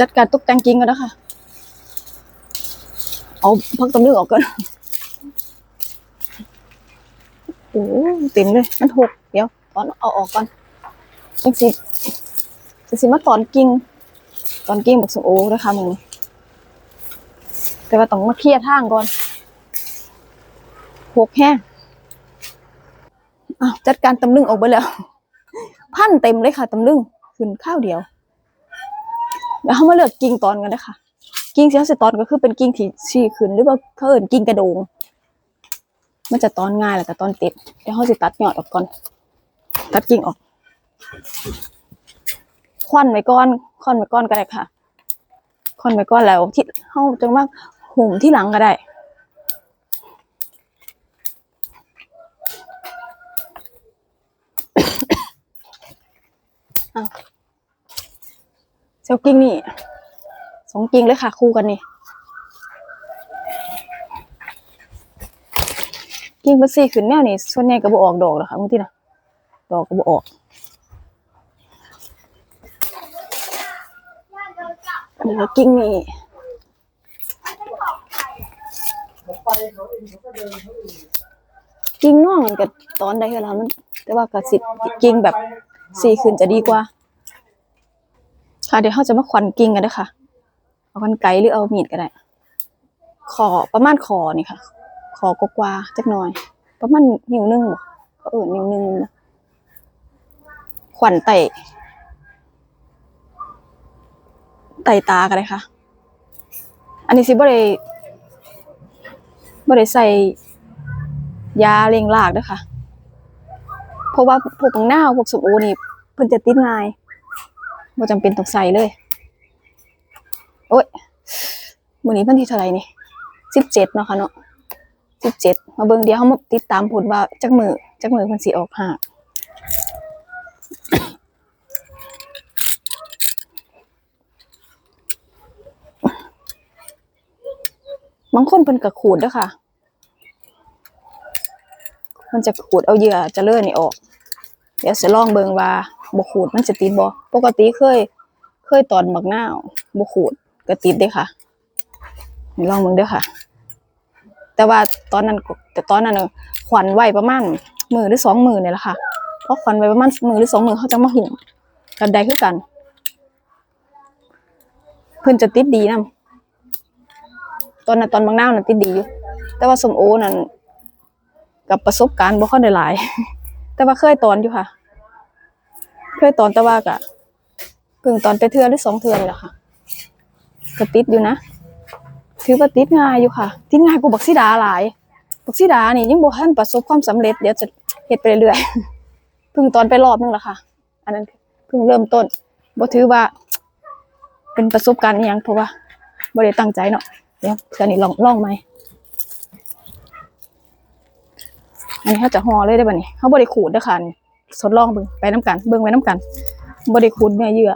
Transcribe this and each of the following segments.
จัดการตกแต่งกิ่งกันนะคะ เอาพักตำลึงออกก่อน โอ้เต็มเลย มันหก เดี๋ยวตอนเอาออกก่อนจังสิจังสิมาตอนกิ่งตอนกิ่งบักสมโอ้นะคะมึงแต่ว่าต้องมาเคลียร์ทางก่อนหกแห้งอาจัดการตำลึงออกไปแล้ว พันเต็มเลยค่ะตำลึงขึ้นข้าวเดียว เดี๋ยวเขามาเลือกกิ่งตอนกันนะคะกิ่งที่เขาจะตอนก็คือเป็นกิ่งที่ชี้ขึ้นหรือว่าเขาเอินกิ่งกระโดง มันจะตอนง่ายแหล้วก็ตอนติดเดี๋ยวเขาจะตัดยอดออกก่อน ตัดกิ่งออกควันไว้ก่อนควันไว้ก่อนก็ได้ค่ะควันไว้ก่อนแล้วที่เขาจังว่าหุ่มที่หลังก็ได้อ้าว ซลกิ้งนี่สองกิ้งเลยค่ะ คู่กันนี่กิ้งเบอร์สี่ขึ้นแนวนี่ส่วนใหญ่ก็บ่ออกดอกหรอค่ะบางทีนะดอกก็บ่ออกนี่ก็กิ้งนี่กิ้งน้องมันก็ตอนใดก็แล้วมัน แต่ว่าก็สิกิ้งแบบสี่ขึ้นจะดีกว่า ค่ะเดี๋ยวเขาจะมาควันกิ้งกันนะคะเอากันไกหรือเอามีดก็ได้ขอประมาณคอนี่ค่ะขอกกว่าจักหน่อย ประมาณนิ้วหนึงบ่ก็เออนิ้วหนึงขวัญไต่ไต่ตากันเลยค่ะ อันนี้สิบ่ได้บ่ได้ใส่ยาเร่งรากด้วยค่ะ เพราะว่าพวกของหน้าพวกสมโอนี่เพิ่นจะติดง่าย บ่จำเป็นต้องใส่เลย โอ้ยมื้อนี้วันที่เท่าไหร่นี่17เนาะค่ะเนาะ17มาเบิ่งเดี๋ยวเฮามาติดตามผลว่าจักมือจักมือเพิ่นสิออกหากบางคนเพิ่นก็ขูดด้อค่ะ มันจะขูดเอาเหยื่อจะเลื่อนนี่ออก เดี๋ยวจะลองเบิ่งว่า บ่ขูดมันจะติดบ่ปกติเคย เคยตอนบักนาบ่ขูดก็ติดเด้ค่ะลองเบิ่งเด้อค่ะ แต่ว่าตอนนั้นแต่ตอนนั้นขวัญไหวประมาณมือหรือสองมือเนี่ยแหละค่ะเพราะขวัญไหวประมาณมือหรือสองมือเขาจะมาหุ่มกันใดคือกัน เพิ่นจะติดดีนํตอนนั้นตอนบักนาวน่ะติดดีอยู่แต่ว่าสมโอนั่นกับประสบการณ์บ่ค่อยได้หลาย แต่ว่าเคยตอนอยู่ค่ะ เคยตอนต่ว่าก็เพิ่งตอนไปเทือหรือสองเทือนี่แหละค่ะก็ติดอยู่นะถือว่าติดง่ายอยู่ค่ะ ติดง่ายกว่าบักซิดาหลายบักซิดานี่ยังบ่ทันประสบความสำเร็จเดี๋ยวจะเฮ็ดไปเรื่อยๆเพิ่งตอนไปรอบนึงแหละค่ะ อันนั้นเพิ่งเริ่มต้นบ่ถือว่า เป็นประสบการณ์อหยังเพราะว่าบ่ได้ตั้งใจเนาะเดี๋ยวเทือนี้ลองลองใหมอันนี้เขาจะห่อเลยได้ป่ะนี่เขาบริขูดด้อค่ะนี่ ทดลองเบิ่งไปน้ำกัน เบิ่งไว้น้ำกันบริขูดเนื้อเยื่อ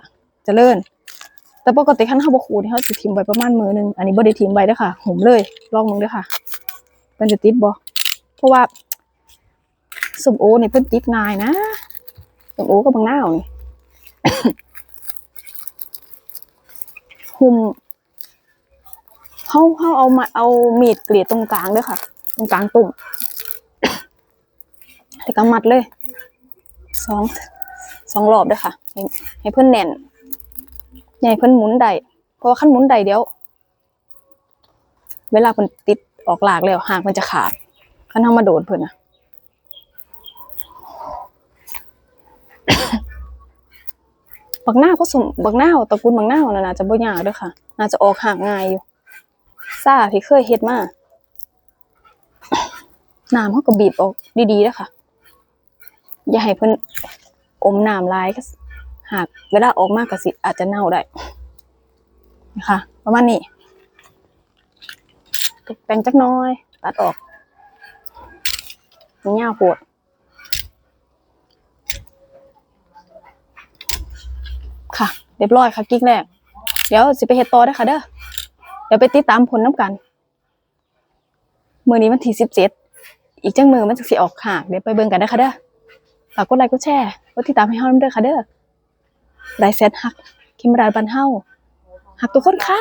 จะเลิ่นแต่ปกติขั้นเขาบขูดนี่เขาจะทิ้งไว้ประมาณมือหนึงอันนี้บริทิ้งไว้ด้อค่ะหุมเลย ลองมึงด้อค่ะมันจะติดบ่เพราะว่าสมโอนี่เพิ่นติดง่ายนะสมโอกับบางหน้าวนี่หุ่มเขาเขาเอามาเอามีดเกลี่ยตรงกลางด้อค่ะ ตรงกลางตุ่มแล้วก็มัดเลย สองสองรอบด้อค่ะ ให้ให้เพื่อนแน่นให้เพื่อนหมุนได้เพราะว่าขั้นหมุนได้เดี๋ยว เวลาเพิ่นติดออกหลากแล้วหากมันจะขาดขั้นทำมาโดนเพิ่อนนะบักหน้าก็สมบักหน้าตระกูลบักหน้าน่ะน่าจะบ่ยากเด้อค่ะ น่าจะออกห่างง่ายอยู่ซ่าที่เคยเฮ็ดมาน้ำเขาก็บีบออกดีๆเด้อค่ะ อย่าให้เพิ่นอมน้ำลายหากเวลาออกมากกสิอาจจะเน่าได้นะคะประมาณนี้ตกแต่งจักน้อย ตัดออกมันยาปวดค่ะ เรียบร้อยค่ะกิ๊กแรก เดี๋ยวสิไปเฮ็ดต่อได้ค่ะเด้อเดี๋ยวไปติดตามผลน้ำกัน มือนี้วันที่สิบเจ็ดอีกจังมือมันจะสิออกหากเดี๋ยวไปเบิ่งกันเด้ค่ะเด้อ ฝากกดไลค์กดแชร์กดติดตามให้เฮาด้วยค่ะเด้อได้เซตฮัก คิมรายบันเฮาหักทุกคนค่ะ